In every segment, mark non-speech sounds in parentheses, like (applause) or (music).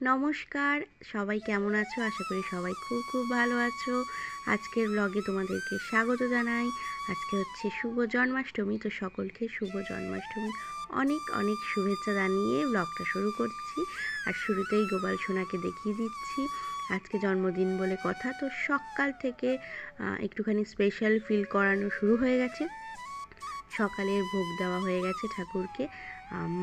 নমস্কার, সবাই কেমন আছো? আশা করি সবাই খুব খুব ভালো আছো। আজকের ব্লগে তোমাদেরকে স্বাগত জানাই। আজকে হচ্ছে শুভ জন্মাষ্টমী, তো সকলকে শুভ জন্মাষ্টমী অনেক অনেক শুভেচ্ছা জানিয়ে ব্লগটা শুরু করছি। আর শুরুতেই গোপাল সোনাকে দেখিয়ে দিচ্ছি। আজকে জন্মদিন বলে কথা, তো সকাল থেকে একটুখানি স্পেশাল ফিল করানো শুরু হয়ে গেছে। সকালের ভোগ দেওয়া হয়ে গেছে ঠাকুরকে।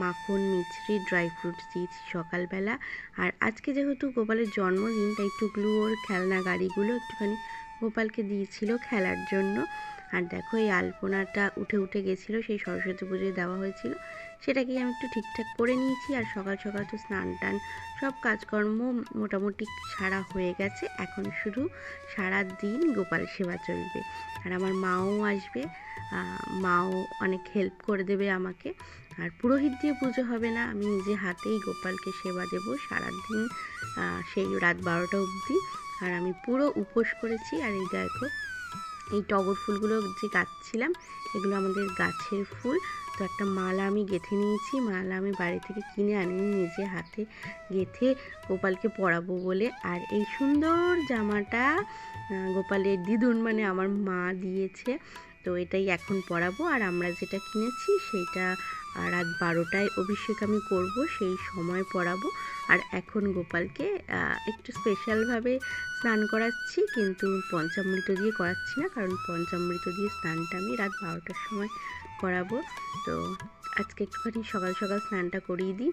মাখন, মিছরি ড্রাই ফ্রুটস দিয়েছি সকালবেলা। আর আজকে যেহেতু গোপালের জন্মদিন, তাই টুকলু ওর খেলনা গাড়িগুলো একটুখানি গোপালকে দিয়েছিল খেলার জন্য। আর দেখো, এই আলপনাটা উঠে উঠে গেছিল, সেই সরস্বতী পুজোয় দেওয়া হয়েছিল। সেটাকেই আমি একটু ঠিকঠাক করে নিয়েছি। আর সকাল সকাল তো স্নান টান, সব কাজকর্ম মোটামুটি সারা হয়ে গেছে। এখন শুধু সারা দিন গোপাল সেবা চলবে। আর আমার মাও আসবে মাও অনেক হেল্প করে দেবে আমাকে। আর পুরোহিত দিয়ে পুজো হবে না। আমি নিজে হাতেই গোপালকে সেবা দেব সারাদিন সেই রাত বারোটা অবধি। আর আমি পুরো উপোস করেছি আর এই দেখো, এই টগর ফুলগুলো যে গাচ্ছিলাম এগুলো আমাদের গাছের ফুল। তো একটা মালা আমি গেঁথে নিয়েছি, মালা আমি বাড়ি থেকে কিনে আনিনি, নিজে হাতে গেঁথে গোপালকে পরাবো বলে। আর এই সুন্দর জামাটা গোপালের দিদুন মানে আমার মা দিয়েছে। তো এটাই এখন পরাবো। আর আমরা যেটা কিনেছি সেটা রাত বারোটায় অভিষেক আমি করব, সেই সময় পরাবো। আর এখন গোপালকে একটু স্পেশালভাবে স্নান করাচ্ছি, কিন্তু পঞ্চামৃত দিয়ে করাচ্ছি না, কারণ পঞ্চামৃত দিয়ে স্নানটা আমি রাত বারোটার সময় করাবো। তো আজকে একটুখানি সকাল সকাল স্নানটা করিয়ে দিই।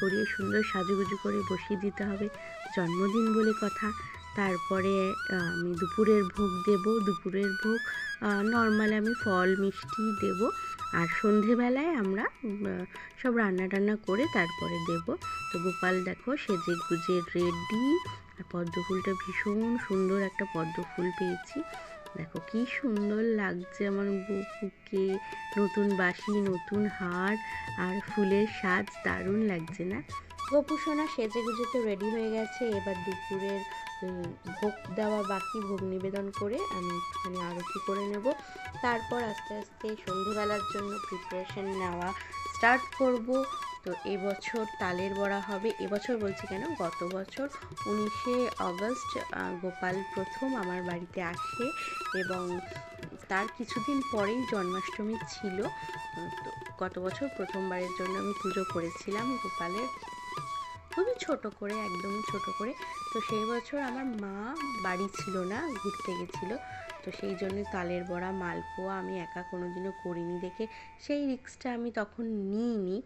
করিয়ে সুন্দর সাজুগুজু করে বসিয়ে দিতে হবে। জন্মদিন বলে কথা। তারপরে আমি দুপুরের ভোগ দেব। দুপুরের ভোগ নর্মাল আমি ফল, মিষ্টি দেব। আর সন্ধেবেলায় আমরা সব রান্না টান্না করে তারপরে দেব। তো গোপাল দেখো সেজে গুজে রেডি। আর পদ্ম ফুলটা ভীষণ সুন্দর একটা পদ্ম ফুল পেয়েছি। দেখো কি সুন্দর লাগছে আমার বুকুকে নতুন বাসি, নতুন হার, আর ফুলের সাজ দারুণ লাগছে না? গপু সোনা সেজে গুজে তো রেডি হয়ে গেছে। এবার দুপুরের ভোগ দেওয়া বাকি ভোগ নিবেদন করে আমি একটুখানি আরতি করে নেব। তারপর আস্তে আস্তে সন্ধেবেলার জন্য প্রিপারেশন নেওয়া স্টার্ট করব। তো এবছর তালের বড়া হবে। এবছর বলছি কেন? গত বছর উনিশে আগস্ট আহ, গোপাল প্রথম আমার বাড়িতে আসে এবং তার কিছুদিন পরেই জন্মাষ্টমী ছিল। তো গত বছর প্রথমবারের জন্য আমি পুজো করেছিলাম গোপালের। খুবই ছোট করে, একদমই ছোট করে। তো সেই বছর আমার মা বাড়ি ছিল না, ঘুরতে গেছিল। তো সেই জন্য তালের বড়া, মালপোয়া আমি একা কোনোদিনও করিনি দেখে সেই রিস্কটা আমি তখন নিইনি।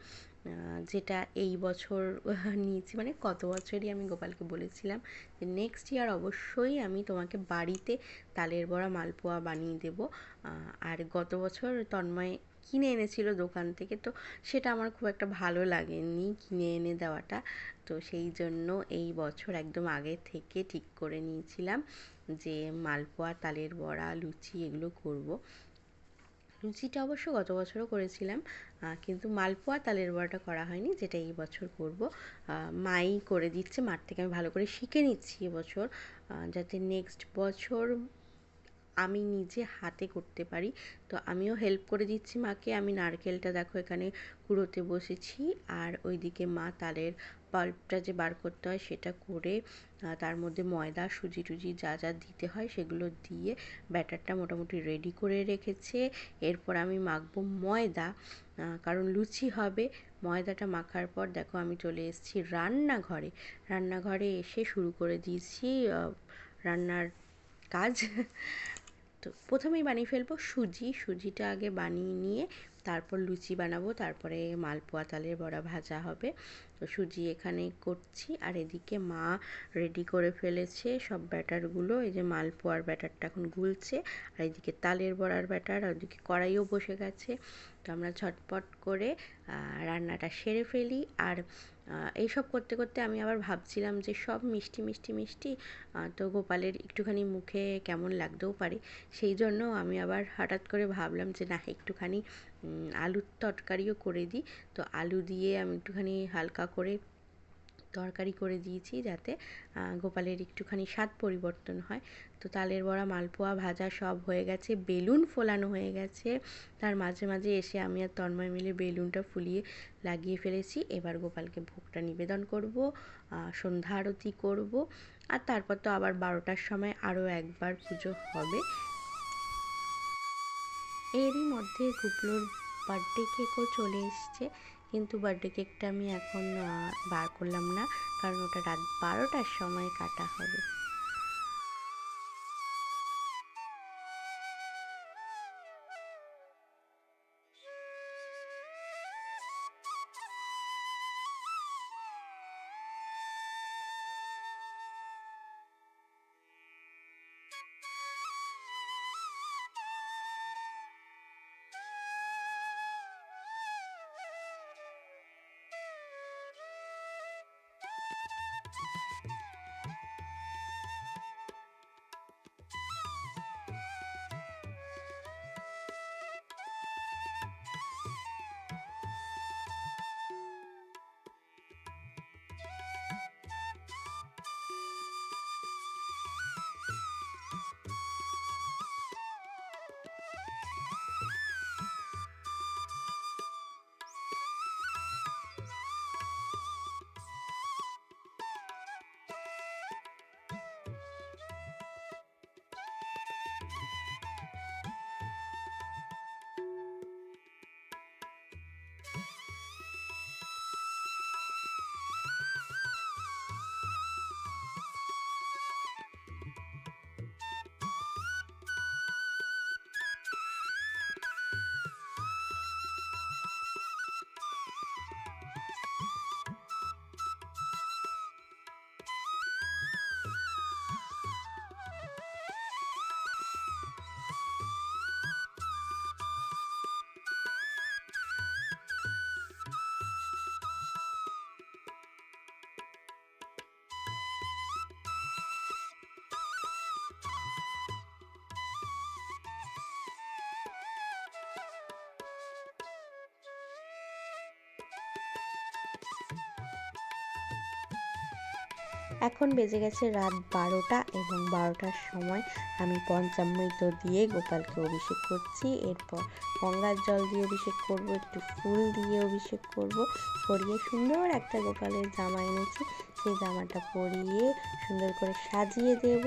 যেটা এই বছর (laughs) নিয়েছি মানে কত বছরই আমি গোপালকে বলেছিলাম যে নেক্সট ইয়ার অবশ্যই আমি তোমাকে বাড়িতে তালের বড়া, মালপোয়া বানিয়ে দেবো। আর গত বছর তন্ময় কিনে এনেছিল দোকান থেকে। তো সেটা আমার খুব একটা ভালো লাগেনি কিনে এনে দেওয়াটা। তো সেই জন্য এই বছর একদম আগে থেকে ঠিক করে নিয়েছিলাম যে মালপোয়া, তালের বড়া, লুচি এগুলো করব। লুচিটা অবশ্য গত বছরও করেছিলাম কিন্তু মালপোয়া, তালের বড়াটা করা হয়নি, যেটা এই বছর করব। মাই করে দিচ্ছে, মার থেকে আমি ভালো করে শিখে নিচ্ছি এবছর যাতে নেক্সট বছর আমি নিজে হাতে করতে পারি। তো আমিও হেল্প করে দিচ্ছি মাকে। আমি নারকেলটা দেখো এখানে কুড়োতে বসেছি। আর ওইদিকে মা তালের পাল্পটা যে বার করতে হয় সেটা করে তার মধ্যে ময়দা, সুজি টুজি যা যা দিতে হয় সেগুলো দিয়ে ব্যাটারটা মোটামুটি রেডি করে রেখেছে। এরপর আমি মাখবো ময়দা কারণ লুচি হবে। ময়দাটা মাখার পর দেখো আমি চলে এসেছি রান্নাঘরে। রান্নাঘরে এসে শুরু করে দিয়েছি রান্নার কাজ। তো প্রথমেই বানিয়ে ফেলব সুজি সুজিটা আগে বানিয়ে নিয়ে তারপর লুচি বানাবো, তারপরে মালপোয়া তালের বড়া ভাজা হবে। তো সুজি এখানে করছি, আর এদিকে মা রেডি করে ফেলেছে সব ব্যাটারগুলো। এই যে মালপোয়ার ব্যাটারটা এখন গুলছে, আর এদিকে তালের বড়ার ব্যাটার, আর ওদিকে কড়াইও বসে গেছে। তো আমরা ঝটপট করে রান্নাটা সেরে ফেলি। আর এইসব করতে করতে আমি আবার ভাবছিলাম যে সব মিষ্টি মিষ্টি মিষ্টি তো গোপালের একটুখানি মুখে কেমন লাগতেও পারে। সেই জন্য আমি আবার হঠাৎ করে ভাবলাম যে না, একটুখানি আলুর তরকারিও করে দিই। তো আলু দিয়ে আমি একটুখানি হালকা করে তরকারি করে দিয়েছি যাতে গোপালের একটুখানি স্বাদ পরিবর্তন হয়। তো তালের বড়া, মালপোয়া ভাজা সব হয়ে গেছে, বেলুন ফোলানো হয়ে গেছে। তার মাঝে মাঝে এসে আমি আর তন্ময় মিলে বেলুনটা ফুলিয়ে লাগিয়ে ফেলেছি। এবার গোপালকে ভোগটা নিবেদন করব সন্ধ্যা আরতি করব। আর তারপর তো আবার বারোটার সময় আরও একবার পুজো হবে। এরই মধ্যে গুগলোর বার্থডে কেকও চলে এসছে। কিন্তু বার্থডে কেকটা আমি এখন বার করলাম না। কারণ ওটা রাত বারোটার সময় কাটা হবে। এখন বেজে গেছে রাত বারোটা এবং বারোটার সময় আমি পঞ্চামৃত দিয়ে গোপালকে অভিষেক করছি। এরপর গঙ্গার জল দিয়ে অভিষেক করব, একটু ফুল দিয়ে অভিষেক করব। পরিয়ে সুন্দর একটা গোপালের জামা এনেছি। সেই জামাটা পরিয়ে সুন্দর করে সাজিয়ে দেব।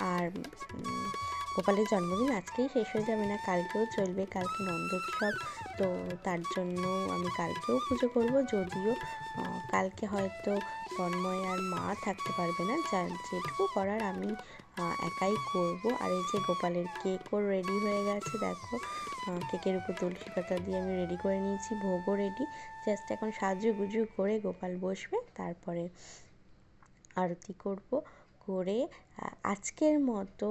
আর গোপালের জন্মদিন আজকেই শেষ হয়ে যাবে না, কালকেও চলবে, কালকে নন্দোৎসব। তো তার জন্য আমি কালকেও পুজো করব। যদিও কালকে হয়তো তন্ময় আর মা থাকতে পারবে না। যা, যেটুকু করার আমি একাই করব। আর এই যে গোপালের কেকও রেডি হয়ে গেছে, দেখো কেকের উপর তুলসী পাতা দিয়ে আমি রেডি করে নিয়েছি, ভোগও রেডি জাস্ট এখন সাজু গুজু করে গোপাল বসবে, তারপরে আরতি করব। করে আজকের মতো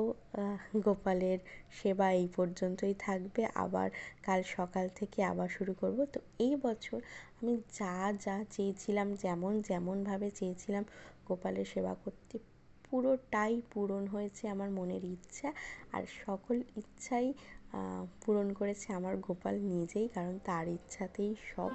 গোপালের সেবা এই পর্যন্তই থাকবে। আবার কাল সকাল থেকে আবার শুরু করব। তো এই বছর আমি যা যা চেয়েছিলাম, যেমন, যেমনভাবে চেয়েছিলাম গোপালের সেবা করতে, পুরোটাই পূরণ হয়েছে আমার মনের ইচ্ছা। আর সকল ইচ্ছাই পূরণ করেছে আমার গোপাল নিজেই, কারণ তার ইচ্ছাতেই সব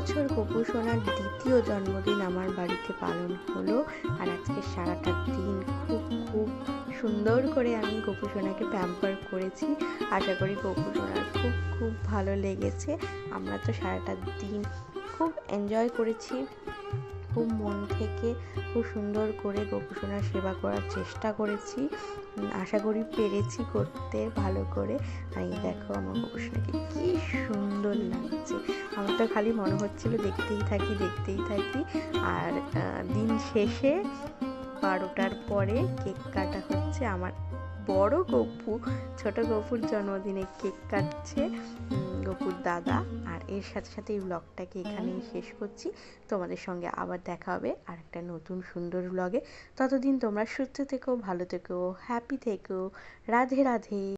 বছর গোপু সোনার দ্বিতীয় জন্মদিন আমার বাড়িতে পালন হলো আর আজকে সারাটা দিন খুব খুব সুন্দর করে আমি গোপু সোনাকে প্যাম্পার করেছি। আশা করি গোপু সোনার খুব খুব ভালো লেগেছে। আমরা তো সারাটা দিন খুব এনজয় করেছি। খুব মন থেকে খুব সুন্দর করে গোপুসোনার সেবা করার চেষ্টা করেছি। আশা করি পেরেছি করতে ভালো করে। আর এই দেখো আমার গোপু সোনাকে কি সুন্দর লাগছে। আমার তো খালি মনে হচ্ছিল দেখতেই থাকি দেখতেই থাকি। আর দিন শেষে বারোটার পরে কেক কাটা হচ্ছে। আমার বড় গপু, ছোট গপুর জন্মদিনে কেক কাটছে। উম, দাদা আর এর সাথে সাথে এই ব্লগটাকে এখানেই শেষ করছি। তোমাদের সঙ্গে আবার দেখা হবে আর একটা নতুন সুন্দর ব্লগে ততদিন তোমরা সুস্থ থেকো ভালো থেকো হ্যাপি থেকো। রাধে রাধে।